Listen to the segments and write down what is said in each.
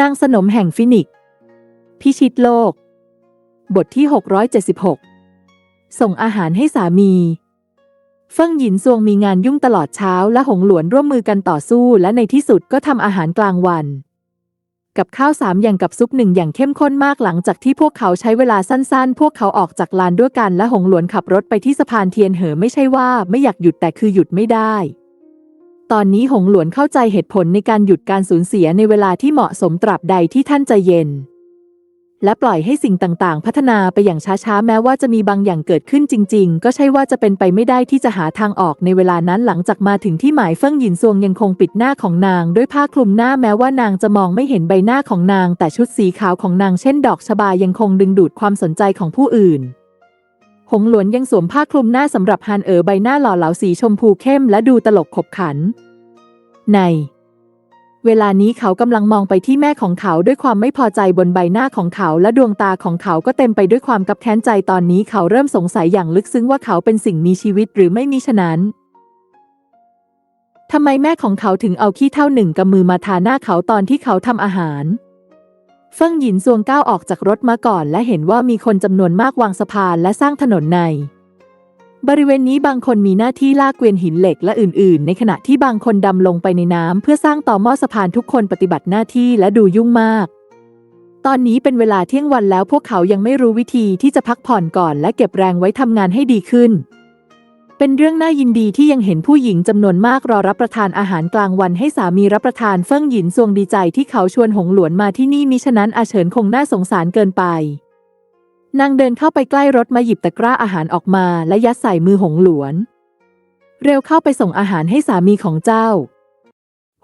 นางสนมแห่งฟินิก พิชิตโลก บทที่ 676 ส่งอาหารให้สามีเฟิ่งหยินซวงมีงานยุ่งตลอดเช้าและหงหลวนร่วมมือกันต่อสู้และในที่สุดก็ทำอาหารกลางวัน กับข้าวสามอย่างกับซุปหนึ่งอย่างเข้มข้นมากหลังจากที่พวกเขาใช้เวลาสั้นๆ พวกเขาออกจากลานด้วยกันและหงหลวนขับรถไปที่สะพานเทียนเหอไม่ใช่ว่าไม่อยากหยุดแต่คือหยุดไม่ได้ ตอนนี้หงหลวนเข้าใจเหตุผลในการหยุดการสูญเสียในเวลาที่เหมาะสมตราบใดที่ท่านใจเย็น และปล่อยให้สิ่งต่างๆ พัฒนาไปอย่างช้าๆ แม้ว่าจะมีบางอย่างเกิดขึ้นจริง ๆ ก็ใช่ว่าจะเป็นไปไม่ได้ที่จะหาทางออกในเวลานั้นหลังจากมาถึงที่หมายเฟิ่งหยินซวงยังคงปิดหน้าของนางด้วยผ้าคลุมหน้าแม้ว่านางจะมองไม่เห็นใบหน้าของนาง แต่ชุดสีขาวของนางเช่นดอกชบายังคงดึงดูดความสนใจของผู้อื่นหงหลวนยังสวมผ้าคลุมหน้าสำหรับฮันเอ๋อใบหน้าหล่อเหลาสีชมพูเข้มและดูตลกขบขัน ใน เวลานี้เขากำลังมองไปที่แม่ของเขาด้วยความไม่พอใจบนใบหน้าของเขาและดวงตาของเขาก็เต็มไปด้วยความกับแค้นใจตอนนี้เขาเริ่มสงสัยอย่างลึกซึ้งว่าเขาเป็นสิ่งมีชีวิตหรือไม่มีฉะนั้นทำไมแม่ของเขาถึงเอาขี้เท่าหนึ่งกำมือมาทาหน้าเขาตอนที่เขาทำอาหาร เฟิ่งหยินซวงก้าวออกจากรถมาก่อนและเห็นว่ามีคนจำนวนมากวางสะพานและสร้างถนนใน บริเวณนี้บางคนมีหน้าที่ลากเกวียนหินเหล็กและอื่นๆ ในขณะที่บางคนดำลงไปในน้ำเพื่อสร้างต่อหม้อสะพานทุกคนปฏิบัติหน้าที่และดูยุ่งมาก ตอนนี้เป็นเวลาเที่ยงวันแล้วพวกเขายังไม่รู้วิธีที่จะพักผ่อนก่อนและเก็บแรงไว้ทำงานให้ดีขึ้น เป็นเรื่องน่ายินดีที่ยังเห็นผู้หญิงจำนวนมากรอรับประทานอาหารกลางวันให้สามีรับประทานเฟิ่งหยินซวงดีใจที่เขาชวนหงหลวนมาที่นี่มิฉะนั้นอาเฉินคงน่าสงสารเกินไป นางเดินเข้าไปใกล้รถมาหยิบตะกร้าอาหารออกมาและยัดใส่มือหงหลวน เร็วเข้าไปส่งอาหารให้สามีของเจ้า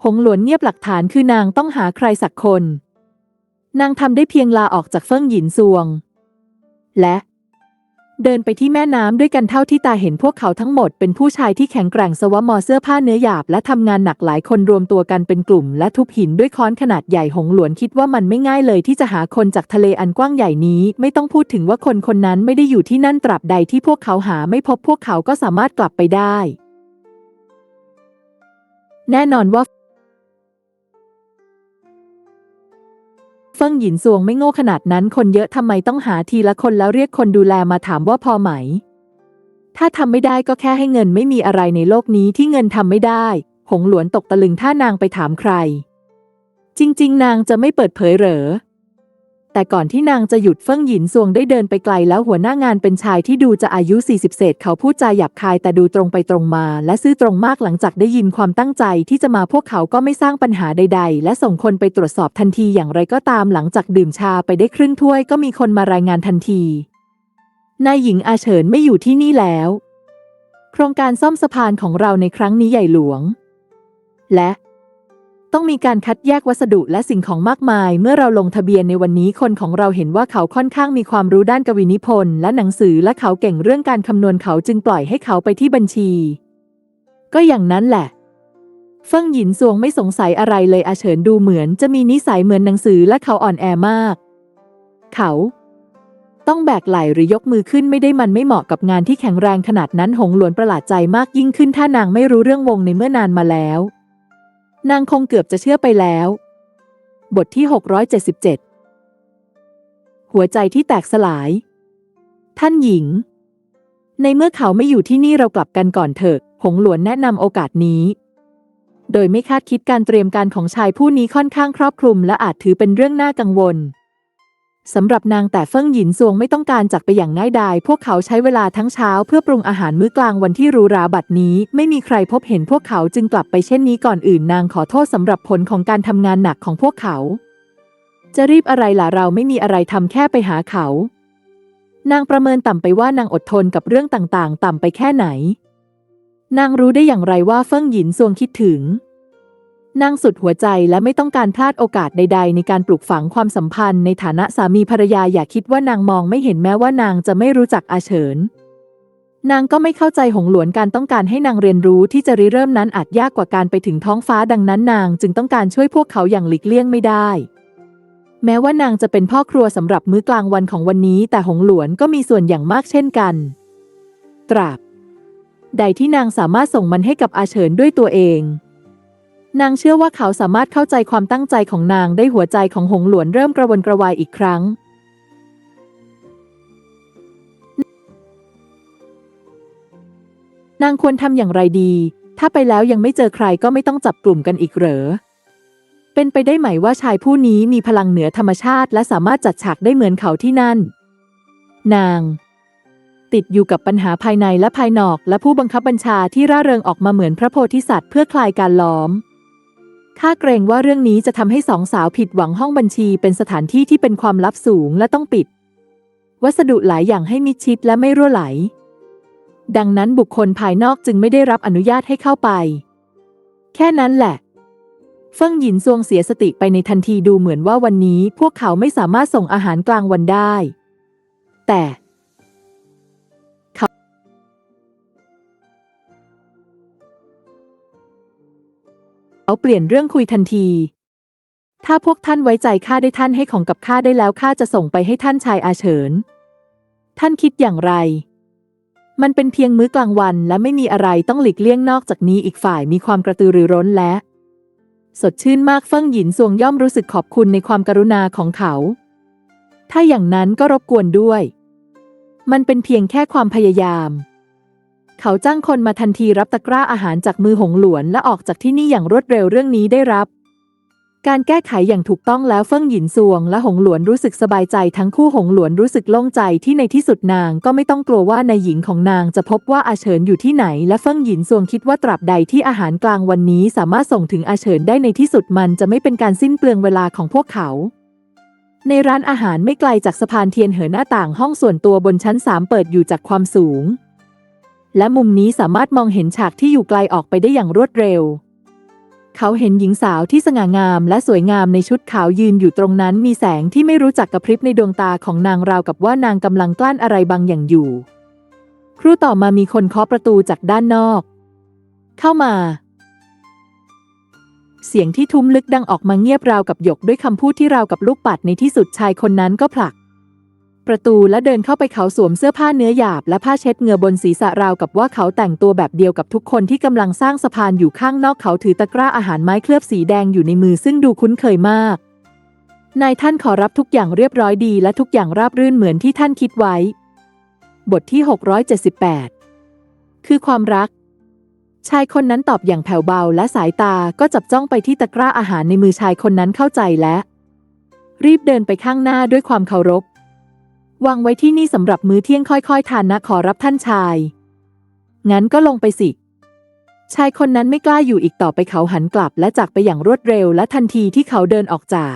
หงหลวนเงียบหลักฐานคือนางต้องหาใครสักคน นางทำได้เพียงลาออกจากเฟิ่งหยินซวง และ เดินไปที่แม่น้ำด้วยกันเท่าที่ตาเห็นพวกเขาทั้งหมดเป็นผู้ชายที่แข็งแกร่งสวมอเสื้อผ้าเนื้อหยาบและทำงานหนักหลายคนรวมตัวกันเป็นกลุ่ม และทุบหินด้วยค้อนขนาดใหญ่หงหลวนคิดว่ามันไม่ง่ายเลยที่จะหาคนจากทะเลอันกว้างใหญ่นี้ ไม่ต้องพูดถึงว่าคนคนนั้นไม่ได้อยู่ที่นั่นตราบใดที่พวกเขาหาไม่พบพวกเขาก็สามารถกลับไปได้ แน่นอนว่า เฟิ่งหยินซวงไม่โง่ขนาดนั้นคนเยอะทำไมต้องหาทีละคนแล้วเรียกคนดูแลมาถามว่าพอไหม ถ้าทำไม่ได้ก็แค่ให้เงินไม่มีอะไรในโลกนี้ที่เงินทำไม่ได้ หงหลวนตกตะลึงถ้านางไปถามใคร จริง ๆ นางจะไม่เปิดเผยเหรอ แต่ก่อนที่นางจะหยุดเฟิ่งหยินซวงได้เดินไปไกลแล้วหัวหน้างานเป็นชายที่ดูจะอายุ 40 เศษเขาพูดจาหยาบคายแต่ดูตรงไปตรงมา และซื่อตรงมากหลังจากได้ยินความตั้งใจที่จะมาพวกเขาก็ไม่สร้างปัญหาใด ๆ และส่งคนไปตรวจสอบทันทีอย่างไรก็ตามหลังจากดื่มชาไปได้ครึ่งถ้วยก็มีคนมารายงานทันทีนายหญิงอาเฉินไม่อยู่ที่นี่แล้ว โครงการซ่อมสะพานของเราในครั้งนี้ใหญ่หลวง และ ต้องมีการคัดแยกวัสดุและสิ่งของมากมาย เมื่อเราลงทะเบียนในวันนี้คนของเราเห็นว่าเขาค่อนข้างมีความรู้ด้านกวีนิพนธ์และหนังสือและเขาเก่งเรื่องการคำนวณเขาจึงปล่อยให้เขาไปที่บัญชี ก็อย่างนั้นแหละ เฟิ่งหยินซวงไม่สงสัยอะไรเลยอาเฉินดูเหมือนจะมีนิสัยเหมือนหนังสือและเขาอ่อนแอมาก เขา ต้องแบกไหลหรือยกมือขึ้นไม่ได้มันไม่เหมาะกับงานที่แข็งแรงขนาดนั้นหงหลวนประหลาดใจมากยิ่งขึ้นถ้านางไม่รู้เรื่องวงในเมื่อนานมาแล้ว นางคงเกือบจะเชื่อไปแล้ว บทที่ 677 หัวใจที่แตกสลาย ท่านหญิง ในเมื่อเขาไม่อยู่ที่นี่เรากลับกันก่อนเถอะ หงหลวนแนะนำโอกาสนี้ โดยไม่คาดคิดการเตรียมการของชายผู้นี้ค่อนข้างครอบคลุม และอาจถือเป็นเรื่องน่ากังวล สำหรับนางแต่เฟิ่งหยินซวงไม่ต้องการจากไปอย่างง่ายดาย พวกเขาใช้เวลาทั้งเช้าเพื่อปรุงอาหารมื้อกลางวันที่หรูหราบัดนี้ ไม่มีใครพบเห็นพวกเขาจึงกลับไปเช่นนี้ก่อนอื่นนางขอโทษสำหรับผลของการทำงานหนักของพวกเขา จะรีบอะไรล่ะเราไม่มีอะไรทำแค่ไปหาเขา นางประเมินต่ำไปว่านางอดทนกับเรื่องต่างๆ ต่ำไปแค่ไหน นางรู้ได้อย่างไรว่าเฟิ่งหยินซวงคิดถึง นางสุดหัวใจและไม่ต้องการพลาดโอกาสใด ๆ ในการปลูกฝังความสัมพันธ์ในฐานะสามีภรรยาอย่าคิดว่านางมองไม่เห็นแม้ว่านางจะไม่รู้จักอาเฉิน นางก็ไม่เข้าใจหงหลวนการต้องการให้นางเรียนรู้ที่จะริเริ่มนั้นอาจยากกว่าการไปถึงท้องฟ้าดังนั้นนางจึงต้องการช่วยพวกเขาอย่างหลีกเลี่ยงไม่ได้ แม้ว่านางจะเป็นพ่อครัวสำหรับมื้อกลางวันของวันนี้ แต่หงหลวนก็มีส่วนอย่างมากเช่นกัน ตราบ ใดที่นางสามารถส่งมันให้กับอาเฉินด้วยตัวเอง นางเชื่อว่าเขาสามารถเข้าใจความตั้งใจของนางได้หัวใจของหงหลวนเริ่มกระวนกระวายอีกครั้ง นางควรทำอย่างไรดี ถ้าไปแล้วยังไม่เจอใครก็ไม่ต้องจับกลุ่มกันอีกเหรอ เป็นไปได้ไหมว่าชายผู้นี้มีพลังเหนือธรรมชาติ และสามารถจัดฉากได้เหมือนเขาที่นั่น นาง ติดอยู่กับปัญหาภายในและภายนอก และผู้บังคับบัญชาที่ร่าเริงออกมาเหมือนพระโพธิสัตว์เพื่อคลายการล้อม ข้าเกรงว่าเรื่องนี้จะทำให้สองสาวผิดหวังห้องบัญชีเป็นสถานที่ที่เป็นความลับสูงและต้องปิด วัสดุหลายอย่างให้มิดชิดและไม่รั่วไหล ดังนั้นบุคคลภายนอกจึงไม่ได้รับอนุญาตให้เข้าไป แค่นั้นแหละ เฟิ่งหยินซวงเสียสติไปในทันทีดูเหมือนว่าวันนี้พวกเขาไม่สามารถส่งอาหารกลางวันได้ แต่ เขาเปลี่ยนเรื่องคุยทันที ถ้าพวกท่านไว้ใจข้าได้ท่านให้ของกับข้าได้แล้วข้าจะส่งไปให้ท่านชายอาเฉิน ท่านคิดอย่างไร มันเป็นเพียงมื้อกลางวันและไม่มีอะไรต้องหลีกเลี่ยงนอกจากนี้อีกฝ่ายมีความกระตือรือร้นและ สดชื่นมากเฟิ่งหยินซวงย่อมรู้สึกขอบคุณในความกรุณาของเขา ถ้าอย่างนั้นก็รบกวนด้วย มันเป็นเพียงแค่ความพยายาม เขาจ้างคนมาทันทีรับตะกร้าอาหารจากมือหงหลวนและออกจากที่นี่อย่างรวดเร็วเรื่องนี้ได้รับ การแก้ไขอย่างถูกต้องแล้วเฟิ่งหยินซวง และหงหลวนรู้สึกสบายใจทั้งคู่หงหลวนรู้สึกโล่งใจที่ในที่สุดนางก็ไม่ต้องกลัวว่านายหญิงของนางจะพบว่าอาเฉินอยู่ที่ไหน และเฟิ่งหยินซวงคิดว่าตราบใดที่อาหารกลางวันนี้สามารถส่งถึงอาเฉินได้ในที่สุดมันจะไม่เป็นการสิ้นเปลืองเวลาของพวกเขาในร้านอาหารไม่ไกลจากสะพานเทียนเหอหน้าต่างห้องส่วนตัวบนชั้นสามเปิดอยู่จากความสูง และมุมนี้สามารถมองเห็นฉากที่อยู่ไกลออกไปได้อย่างรวดเร็ว เขาเห็นหญิงสาวที่สง่างามและสวยงามในชุดขาวยืนอยู่ตรงนั้นมีแสงที่ไม่รู้จักกระพริบในดวงตาของนางราวกับว่านางกำลังกลั้นอะไรบางอย่างอยู่ ครู่ต่อมามีคนเคาะประตูจากด้านนอก เข้ามา เสียงที่ทุ้มลึกดังออกมาเงียบราวกับหยกด้วยคำพูดที่ราวกับลูกปัดในที่สุดชายคนนั้นก็ผลัก ประตูและเดินเข้าไปเขาสวมเสื้อผ้าเนื้อหยาบและผ้าเช็ดเหงื่อบนศีรษะราวกับว่าเขาแต่งตัวแบบเดียวกับทุกคนที่กำลังสร้างสะพานอยู่ข้างนอกเขาถือตะกร้าอาหารไม้เคลือบสีแดงอยู่ในมือซึ่งดูคุ้นเคยมาก นายท่านขอรับทุกอย่างเรียบร้อยดีและทุกอย่างราบรื่นเหมือนที่ท่านคิดไว้ บทที่ 678 คือความรัก ชายคนนั้นตอบอย่างแผ่วเบาและสายตาก็จับจ้องไปที่ตะกร้าอาหารในมือชายคนนั้นเข้าใจและ รีบเดินไปข้างหน้าด้วยความเคารพ วางไว้ที่นี่สำหรับมื้อเที่ยงค่อยๆทานนะขอรับท่านชาย งั้นก็ลงไปสิ ชายคนนั้นไม่กล้าอยู่อีกต่อไปเขาหันกลับและจากไปอย่างรวดเร็วและทันทีที่เขาเดินออกจาก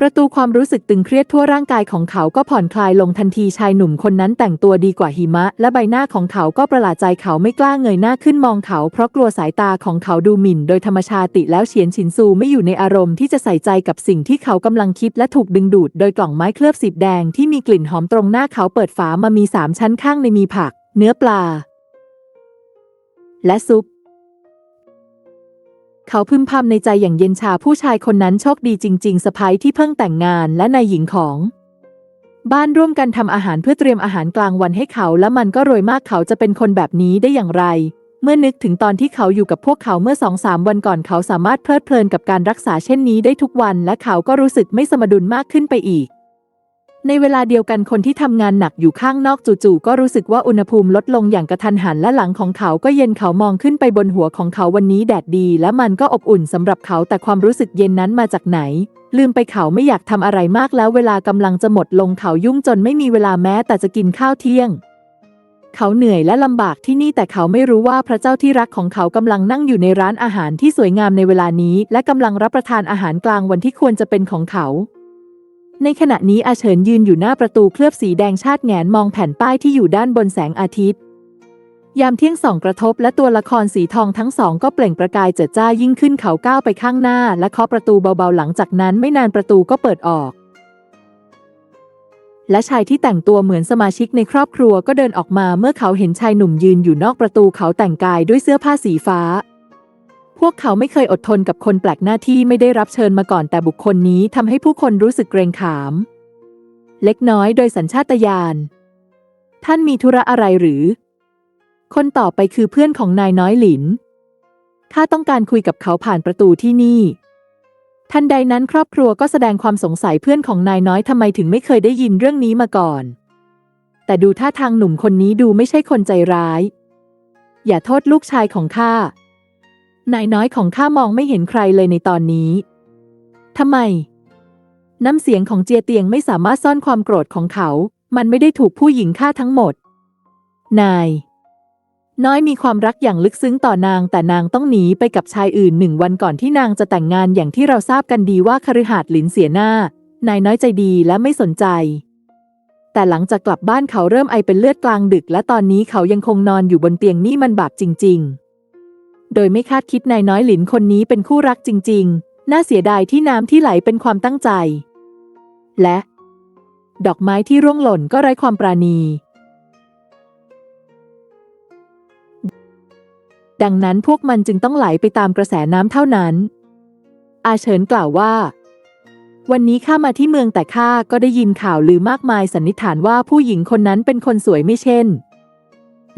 ประตูความรู้สึกตึงเครียดทั่วร่างกายของเขาก็ผ่อนคลายลงทันทีชายหนุ่มคนนั้นแต่งตัวดีกว่าหิมะ และใบหน้าของเขาก็ประหลาดใจเขาไม่กล้าเงยหน้าขึ้นมองเขา เพราะกลัวสายตาของเขาดูหมิ่น โดยธรรมชาติแล้วเฉียนฉินซูไม่อยู่ในอารมณ์ที่จะใส่ใจกับสิ่งที่เขากำลังคิดและถูกดึงดูด โดยกล่องไม้เคลือบสีแดงที่มีกลิ่นหอมตรงหน้าเขาเปิดฝามามีสามชั้นข้างในมีผัก เนื้อปลา และซุป เขาพึมพำในใจอย่างเย็นชาผู้ชายคนนั้นโชคดีจริง ๆสะพ้ยที่เพิ่งแต่งงานและนายหญิงของ บ้านร่วมกันทำอาหารเพื่อเตรียมอาหารกลางวันให้เขาและมันก็รวยมากเขาจะเป็นคนแบบนี้ได้อย่างไร เมื่อนึกถึงตอนที่เขาอยู่กับพวกเขาเมื่อสองสามวันก่อนเขาสามารถเพลิดเพลินกับการรักษาเช่นนี้ได้ทุกวัน และเขาก็รู้สึกไม่สมดุลมากขึ้นไปอีก ในเวลาเดียวกันคนที่ทำงานหนักอยู่ข้างนอกจู่ๆก็รู้สึกว่าอุณหภูมิลดลงอย่างกระทันหันและหลังของเขาก็เย็นเขามองขึ้นไปบนหัวของเขาวันนี้แดดดี และมันก็อบอุ่นสำหรับเขาแต่ความรู้สึกเย็นนั้นมาจากไหน ลืมไปเขาไม่อยากทำอะไรมากแล้วเวลากำลังจะหมดลงเขายุ่งจนไม่มีเวลาแม้แต่จะกินข้าวเที่ยง เขาเหนื่อยและลำบากที่นี่แต่เขาไม่รู้ว่าพระเจ้าที่รักของเขากำลังนั่งอยู่ในร้านอาหารที่สวยงามในเวลานี้ และกำลังรับประทานอาหารกลางวันที่ควรจะเป็นของเขา ในขณะนี้อาเฉินยืนอยู่หน้าประตูเคลือบสีแดงชาติแงนมองแผ่นป้ายที่อยู่ด้านบนแสงอาทิตย์ ยามเที่ยงส่องกระทบและตัวละครสีทองทั้งสองก็เปล่งประกายเจิดจ้ายิ่งขึ้นเขาก้าวไปข้างหน้า และเคาะประตูเบาๆหลังจากนั้นไม่นานประตูก็เปิดออก และชายที่แต่งตัวเหมือนสมาชิกในครอบครัวก็เดินออกมาเมื่อเขาเห็นชายหนุ่มยืนอยู่นอกประตูเขาแต่งกายด้วยเสื้อผ้าสีฟ้า พวกเขาไม่เคยอดทนกับคนแปลกหน้าที่ไม่ได้รับเชิญมาก่อนแต่บุคคลนี้ทำให้ผู้คนรู้สึกเกรงขาม เล็กน้อยโดยสัญชาตญาณ ท่านมีธุระอะไรหรือ คนต่อไปคือเพื่อนของนายน้อยหลิน ข้าต้องการคุยกับเขาผ่านประตูที่นี่ ทันใดนั้นครอบครัวก็แสดงความสงสัยเพื่อนของนายน้อยทำไมถึงไม่เคยได้ยินเรื่องนี้มาก่อน แต่ดูท่าทางหนุ่มคนนี้ดูไม่ใช่คนใจร้าย อย่าโทษลูกชายของข้า นายน้อยของข้ามองไม่เห็นใครเลยในตอนนี้ ทำไม น้ำเสียงของเจียเตียงไม่สามารถซ่อนความโกรธของเขา มันไม่ได้ถูกผู้หญิงฆ่าทั้งหมด นาย น้อยมีความรักอย่างลึกซึ้งต่อนาง แต่นางต้องหนีไปกับชายอื่นหนึ่งวันก่อนที่นางจะแต่งงานอย่างที่เราทราบกันดีว่าคฤหาสน์หลินเสียหน้า นายน้อยใจดีและไม่สนใจ แต่หลังจากกลับบ้านเขาเริ่มไอเป็นเลือดกลางดึก และตอนนี้เขายังคงนอนอยู่บนเตียงนี่มันบาปจริง ๆ โดยไม่คาดคิดนายน้อยหลินคนนี้เป็นคู่รักจริง ๆ น่าเสียดายที่น้ำที่ไหลเป็นความตั้งใจ และ ดอกไม้ที่ร่วงหล่นก็ไร้ความปราณี ดังนั้นพวกมันจึงต้องไหลไปตามกระแสน้ำเท่านั้น อาเฉินกล่าวว่า วันนี้ข้ามาที่เมืองแต่ข้าก็ได้ยินข่าวลือมากมายสันนิษฐานว่าผู้หญิงคนนั้นเป็นคนสวยไม่เช่น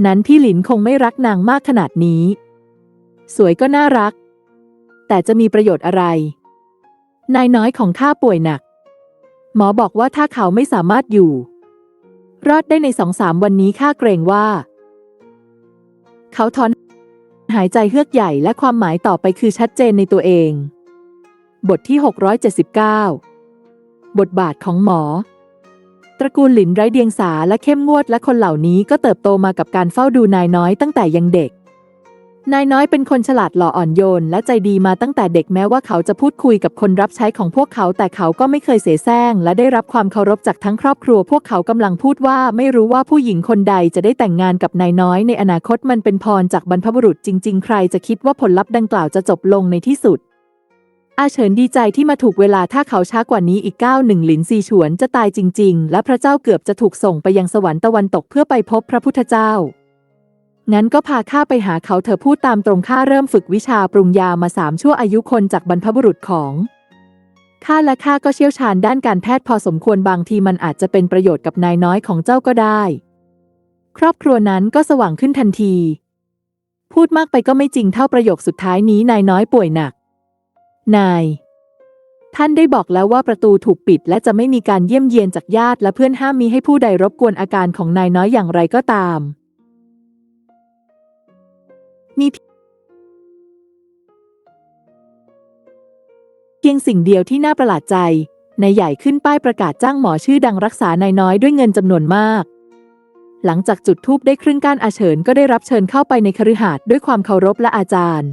นั้นพี่หลินคงไม่รักนางมากขนาดนี้ สวยก็น่ารัก แต่จะมีประโยชน์อะไร นายน้อยของข้าป่วยหนัก หมอบอกว่าถ้าเขาไม่สามารถอยู่ รอดได้ในสองสามวันนี้ข้าเกรงว่า เขาถอนหายใจเฮือกใหญ่และความหมายต่อไปคือชัดเจนในตัวเอง บทที่ 679 บทบาทของหมอ ตระกูลหลินไร้เดียงสาและเข้มงวดและคนเหล่านี้ก็เติบโตมากับการเฝ้าดูนายน้อยตั้งแต่ยังเด็ก นายน้อยเป็นคนฉลาดหล่ออ่อนโยน และใจดีมาตั้งแต่เด็กแม้ว่าเขาจะพูดคุยกับคนรับใช้ของพวกเขา แต่เขาก็ไม่เคยเสแสร้งและได้รับความเคารพจากทั้งครอบครัว พวกเขากำลังพูดว่าไม่รู้ว่าผู้หญิงคนใดจะได้แต่งงานกับนายน้อย ในอนาคตมันเป็นพรจากบรรพบุรุษจริง ๆ ใครจะคิดว่าผลลัพธ์ดังกล่าวจะจบลงในที่สุดอาเฉินดีใจที่มาถูกเวลาถ้าเขาช้ากว่านี้อีกก้าวหนึ่งหลินซีฉวนจะตายจริง ๆ และพระเจ้าเกือบจะถูกส่งไปยังสวรรค์ตะวันตกเพื่อไปพบพระพุทธเจ้า งั้นก็พาข้าไปหาเขาเธอพูดตามตรงข้าเริ่มฝึกวิชาปรุงยามาสามชั่วอายุคนจากบรรพบุรุษของข้าและข้าก็เชี่ยวชาญด้านการแพทย์พอสมควรบางทีมันอาจจะเป็นประโยชน์กับนายน้อยของเจ้าก็ได้ ครอบครัวนั้นก็สว่างขึ้นทันที พูดมากไปก็ไม่จริงเท่าประโยคสุดท้ายนี้นายน้อยป่วยหนัก นาย ท่านได้บอกแล้วว่าประตูถูกปิด และจะไม่มีการเยี่ยมเยียนจากญาติและเพื่อนห้ามมีให้ผู้ใดรบกวนอาการของนายน้อยอย่างไรก็ตาม มีเพียงสิ่งเดียวที่น่าประหลาดใจ นายใหญ่ขึ้นป้ายประกาศจ้างหมอชื่อดังรักษานายน้อยด้วยเงินจำนวนมาก หลังจากจุดทูปได้ครึ่งก้านอาเฉินก็ได้รับเชิญเข้าไปในคฤหาสน์ด้วยความเคารพและอาจารย์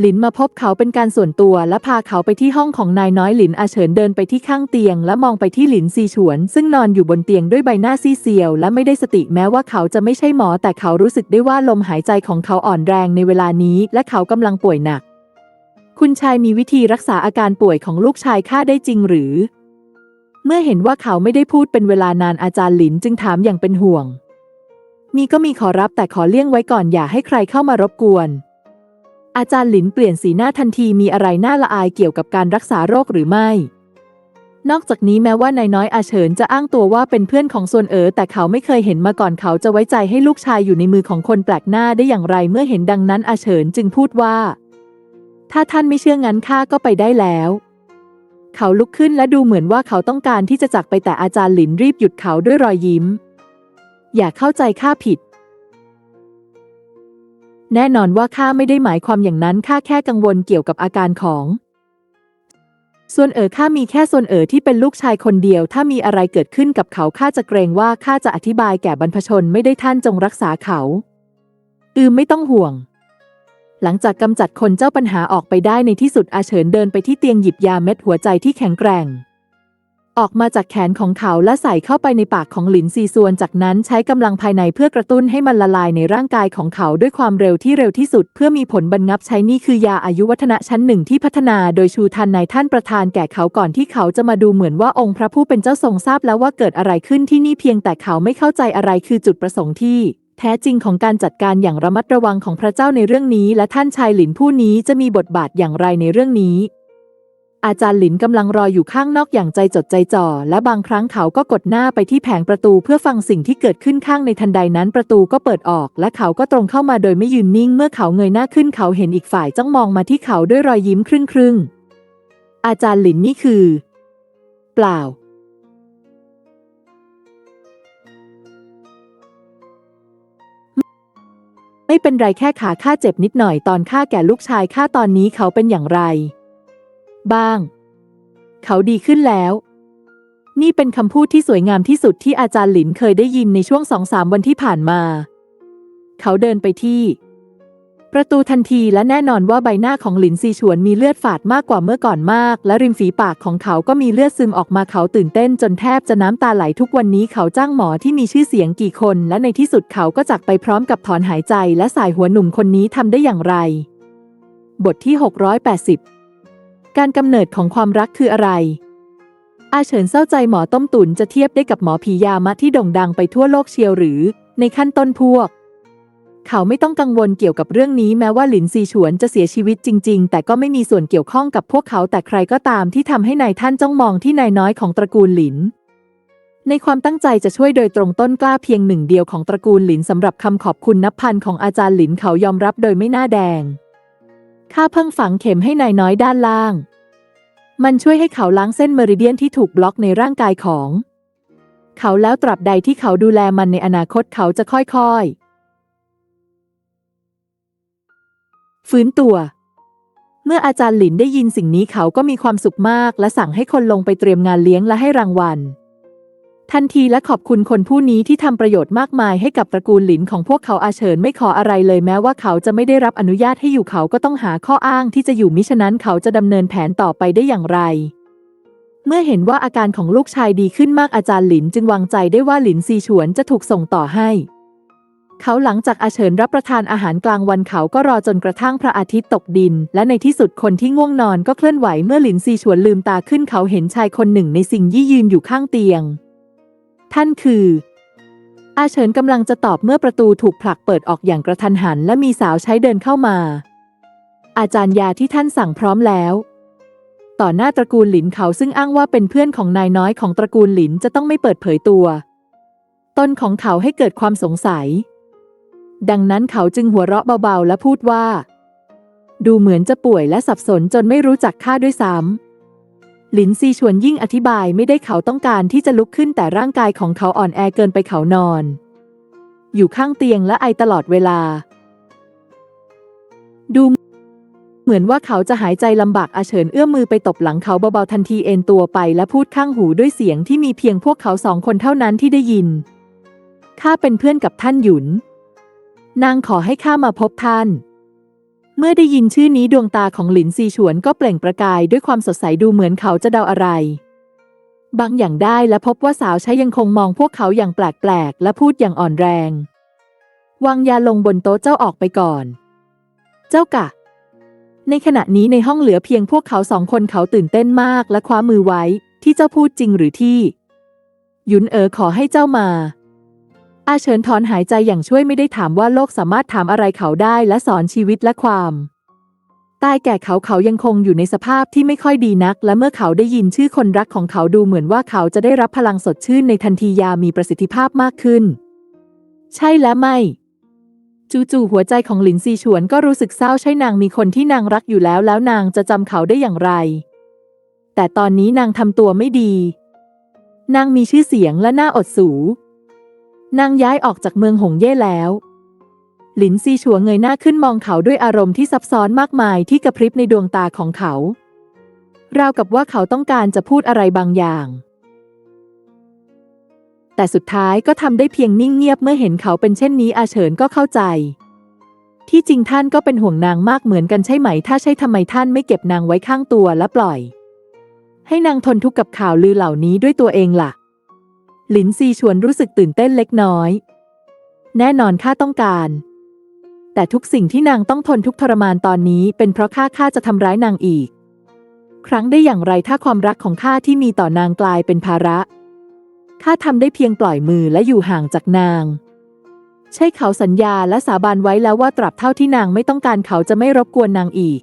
หลินมาพบเขาเป็นการส่วนตัวและพาเขาไปที่ห้องของนายน้อยหลินอาเฉินเดินไปที่ข้างเตียง และมองไปที่หลินซีฉวน ซึ่งนอนอยู่บนเตียงด้วยใบหน้าซีเซียว และไม่ได้สติแม้ว่าเขาจะไม่ใช่หมอ แต่เขารู้สึกได้ว่าลมหายใจของเขาอ่อนแรงในเวลานี้ และเขากำลังป่วยหนัก คุณชายมีวิธีรักษาอาการป่วยของลูกชายข้าได้จริงหรือ เมื่อเห็นว่าเขาไม่ได้พูดเป็นเวลานานอาจารย์หลินจึงถามอย่างเป็นห่วง มีก็มีขอรับแต่ขอเลี่ยงไว้ก่อนอย่าให้ใครเข้ามารบกวน อาจารย์หลินเปลี่ยนสีหน้าทันทีมีอะไรน่าละอายเกี่ยวกับการรักษาโรคหรือไม่ นอกจากนี้แม้ว่านายน้อยอาเฉินจะอ้างตัวว่าเป็นเพื่อนของส่วนเอ๋อแต่เขาไม่เคยเห็นมาก่อนเขาจะไว้ใจให้ลูกชายอยู่ในมือของคนแปลกหน้าได้อย่างไรเมื่อเห็นดังนั้นอาเฉินจึงพูดว่า ถ้าท่านไม่เชื่องั้นข้าก็ไปได้แล้ว เขาลุกขึ้นและดูเหมือนว่าเขาต้องการที่จะจากไปแต่อาจารย์หลินรีบหยุดเขาด้วยรอยยิ้ม อย่าเข้าใจข้าผิด แน่นอนว่าข้าไม่ได้หมายความอย่างนั้นข้าแค่กังวลเกี่ยวกับอาการของส่วนเอ๋อข้ามีแค่ส่วนเอ๋อที่เป็นลูกชายคนเดียว ถ้ามีอะไรเกิดขึ้นกับเขาข้าจะเกรงว่าข้าจะอธิบายแก่บรรพชนไม่ได้ท่านจงรักษาเขา อืมไม่ต้องห่วง หลังจากกำจัดคนเจ้าปัญหาออกไปได้ในที่สุดอาเฉินเดินไปที่เตียงหยิบยาเม็ดหัวใจที่แข็งแกร่ง ออกมาจากแขนของเขาและใส่เข้าไปในปากของหลินซีซวน จากนั้นใช้กำลังภายในเพื่อกระตุ้นให้มันละลายในร่างกายของเขาด้วยความเร็วที่เร็วที่สุด เพื่อมีผลบรรงับใช้นี่คือยาอายุวัฒนะชั้นหนึ่งที่พัฒนาโดยชูทันนายท่านประธานแก่เขาก่อนที่เขาจะมาดูเหมือนว่าองค์พระผู้เป็นเจ้าทรงทราบแล้วว่าเกิดอะไรขึ้นที่นี่เพียงแต่เขาไม่เข้าใจอะไรคือจุดประสงค์ที่แท้จริงของการจัดการอย่างระมัดระวังของพระเจ้าในเรื่องนี้ และท่านชายหลินผู้นี้จะมีบทบาทอย่างไรในเรื่องนี้ อาจารย์หลินกำลังรออยู่ข้างนอกอย่างใจจดใจจ่อ และบางครั้งเขาก็กดหน้าไปที่แผงประตูเพื่อฟังสิ่งที่เกิดขึ้นข้างในทันใดนั้นประตูก็เปิดออก และเขาก็ตรงเข้ามาโดยไม่ยืนนิ่ง เมื่อเขาเงยหน้าขึ้นเขาเห็นอีกฝ่ายจ้องมองมาที่เขาด้วยรอยยิ้มครึ่งครึ่งๆอาจารย์หลินนี่คือ เปล่า ไม่เป็นไรแค่ขาข้าเจ็บนิดหน่อยตอนข้าแก่ลูกชายข้าตอนนี้เขาเป็นอย่างไร บ้าง เขาดีขึ้นแล้ว นี่เป็นคำพูดที่สวยงามที่สุดที่อาจารย์หลินเคยได้ยินในช่วงสองสามวันที่ผ่านมา เขาเดินไปที่ ประตูทันทีและแน่นอนว่าใบหน้าของหลินซีฉวนมีเลือดฝาดมากกว่าเมื่อก่อนมาก และริมฝีปากของเขาก็มีเลือดซึมออกมาเขาตื่นเต้นจนแทบจะน้ำตาไหลทุกวันนี้เขาจ้างหมอที่มีชื่อเสียงกี่คน และในที่สุดเขาก็จากไปพร้อมกับถอนหายใจ และสายหัวหนุ่มคนนี้ทำได้อย่างไร บทที่ 680 การกำเนิดของความรักคืออะไร อาเฉินเศร้าใจหมอต้มตุนจะเทียบได้กับหมอผียามะที่โด่งดังไปทั่วโลกเชียวหรือ ในขั้นต้นพวก เขาไม่ต้องกังวลเกี่ยวกับเรื่องนี้แม้ว่าหลินซีฉวนจะเสียชีวิตจริง ๆ แต่ก็ไม่มีส่วนเกี่ยวข้องกับพวกเขาแต่ใครก็ตามที่ทำให้นายท่านจ้องมองที่นายน้อยของตระกูลหลินในความตั้งใจจะช่วยโดยตรงต้นกล้าเพียงหนึ่งเดียวของตระกูลหลินสำหรับคำขอบคุณนับพันของอาจารย์หลินเขายอมรับโดยไม่หน้าแดง ข้าเพิ่งฝังเข็มให้นายน้อยด้านล่าง มันช่วยให้เขาล้างเส้นเมริเดียนที่ถูกบล็อกในร่างกายของ เขาแล้วตราบใดที่เขาดูแลมันในอนาคตเขาจะค่อยๆ ฟื้นตัว เมื่ออาจารย์หลินได้ยินสิ่งนี้เขาก็มีความสุขมากและสั่งให้คนลงไปเตรียมงานเลี้ยงและให้รางวัล ทันทีและขอบคุณคนผู้นี้ที่ทำประโยชน์มากมายให้กับตระกูลหลินของพวกเขาอาเฉินไม่ขออะไรเลยแม้ว่าเขาจะไม่ได้รับอนุญาตให้อยู่เขาก็ต้องหาข้ออ้างที่จะอยู่มิฉะนั้นเขาจะดำเนินแผนต่อไปได้อย่างไร เมื่อเห็นว่าอาการของลูกชายดีขึ้นมากอาจารย์หลินจึงวางใจได้ว่าหลินซีฉวนจะถูกส่งต่อให้ เขาหลังจากอาเฉินรับประทานอาหารกลางวันเขาก็รอจนกระทั่งพระอาทิตย์ตกดิน และในที่สุดคนที่ง่วงนอนก็เคลื่อนไหวเมื่อหลินซีฉวนลืมตาขึ้นเขาเห็นชายคนหนึ่งในสิ่งยี่ยืนอยู่ข้างเตียง ท่านคือ อาเฉินกำลังจะตอบเมื่อประตูถูกผลักเปิดออกอย่างกระทันหัน และมีสาวใช้เดินเข้ามา อาจารย์ยาที่ท่านสั่งพร้อมแล้ว ต่อหน้าตระกูลหลินเขาซึ่งอ้างว่าเป็นเพื่อนของนายน้อยของตระกูลหลินจะต้องไม่เปิดเผยตัวตนของเขาให้เกิดความสงสัย ดังนั้นเขาจึงหัวเราะเบาๆ และพูดว่า ดูเหมือนจะป่วยและสับสนจนไม่รู้จักข้าด้วยซ้ำ หลินซีชวนยิ่งอธิบายไม่ได้เขาต้องการที่จะลุกขึ้นแต่ร่างกายของเขาอ่อนแอเกินไปเขานอน อยู่ข้างเตียงและไอตลอดเวลา ดู เหมือนว่าเขาจะหายใจลำบากอาเฉินเอื้อมมือไปตบหลังเขาเบาๆทันทีเอนตัวไปและพูดข้างหูด้วยเสียงที่มีเพียงพวกเขาสองคนเท่านั้นที่ได้ยินข้าเป็นเพื่อนกับท่านหยุน นางขอให้ข้ามาพบท่าน เมื่อได้ยินชื่อนี้ดวงตาของหลินซีฉวนก็เปล่งประกายด้วยความสดใสดูเหมือนเขาจะเดาอะไร บางอย่างได้และพบว่าสาวใช้ยังคงมองพวกเขาอย่างแปลกๆและพูดอย่างอ่อนแรง วางยาลงบนโต๊ะเจ้าออกไปก่อน เจ้ากะ ในขณะนี้ในห้องเหลือเพียงพวกเขาสองคนเขาตื่นเต้นมากและคว้ามือไว้ที่เจ้าพูดจริงหรือที่ หยุนเอ๋อขอให้เจ้ามา อาเฉินถอนหายใจอย่างช่วยไม่ได้ถามว่าโลกสามารถถามอะไรเขาได้และสอนชีวิตและความตายแก่เขาเขายังคงอยู่ในสภาพที่ไม่ค่อยดีนัก และเมื่อเขาได้ยินชื่อคนรักของเขาดูเหมือนว่าเขาจะได้รับพลังสดชื่นในทันทียามีประสิทธิภาพมากขึ้น ใช่และไม่ จู่ๆหัวใจของหลินซีฉวนก็รู้สึกเศร้าใช่นางมีคนที่นางรักอยู่แล้วแล้วนางจะจำเขาได้อย่างไร แต่ตอนนี้นางทำตัวไม่ดี นางมีชื่อเสียงและหน่าอดสู นางย้ายออกจากเมืองหงเย่แล้ว หลินซีชัวเงยหน้าขึ้นมองเขาด้วยอารมณ์ที่ซับซ้อนมากมายที่กระพริบในดวงตาของเขา ราวกับว่าเขาต้องการจะพูดอะไรบางอย่าง แต่สุดท้ายก็ทำได้เพียงนิ่งเงียบเมื่อเห็นเขาเป็นเช่นนี้อาเฉินก็เข้าใจ ที่จริงท่านก็เป็นห่วงนางมากเหมือนกันใช่ไหม ถ้าใช่ทำไมท่านไม่เก็บนางไว้ข้างตัวและปล่อย ให้นางทนทุกข์กับข่าวลือเหล่านี้ด้วยตัวเองล่ะ หลินซีชวนรู้สึกตื่นเต้นเล็กน้อย แน่นอนข้าต้องการ แต่ทุกสิ่งที่นางต้องทนทุกทรมานตอนนี้เป็นเพราะข้าข้าจะทำร้ายนางอีก ครั้งได้อย่างไรถ้าความรักของข้าที่มีต่อนางกลายเป็นภาระข้าทำได้เพียงปล่อยมือและอยู่ห่างจากนาง ใช่เขาสัญญาและสาบานไว้แล้วว่าตราบเท่าที่นางไม่ต้องการเขาจะไม่รบกวนนางอีก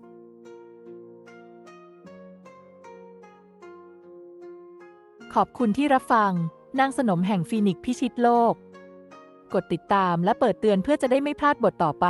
ขอบคุณที่รับฟัง นางสนมแห่งฟีนิกซ์พิชิตโลก กดติดตามและเปิดเตือนเพื่อจะได้ไม่พลาดบทต่อไป